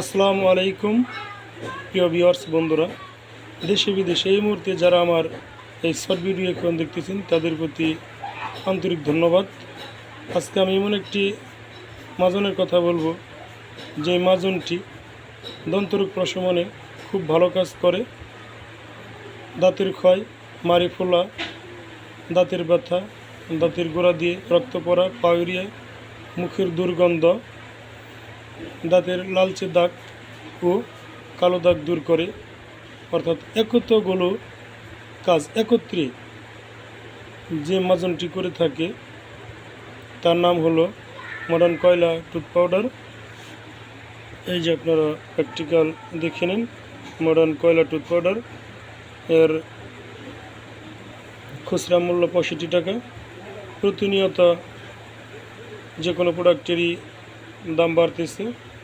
আসসালামু আলাইকুম, প্রিয় ভিউয়ার্স বন্ধুরা। দেশে বিদেশে এই মুহূর্তে যারা আমার এই শর্ট ভিডিও এখন দেখতেছেন, তাদের প্রতি আন্তরিক ধন্যবাদ। আজকে আমি এমন একটি মাজনের কথা বলব, যে মাজনটি দন্তরোগ প্রশমনে খুব ভালো কাজ করে। দাঁতের ক্ষয় মারি ফোলা, দাঁতের ব্যথা, দাঁতের গোড়া দিয়ে রক্ত পড়া, পাউরিয়া, মুখের দুর্গন্ধ দাঁতের লালচে দাগ ও কালো দাগ দূর করে। অর্থাৎ একত্রগুলো কাজ একত্রে যে মাজনটি করে থাকে, তার নাম হলো মডার্ন কয়লা টুথ পাউডার এই যে আপনারা প্র্যাকটিক্যাল দেখে নিন মডার্ন কয়লা টুথ পাউডার এর খুচরা মূল্য পঁয়ষট্টি টাকা। প্রতিনিয়ত যে কোনো প্রোডাক্টেরই दम बढ़ती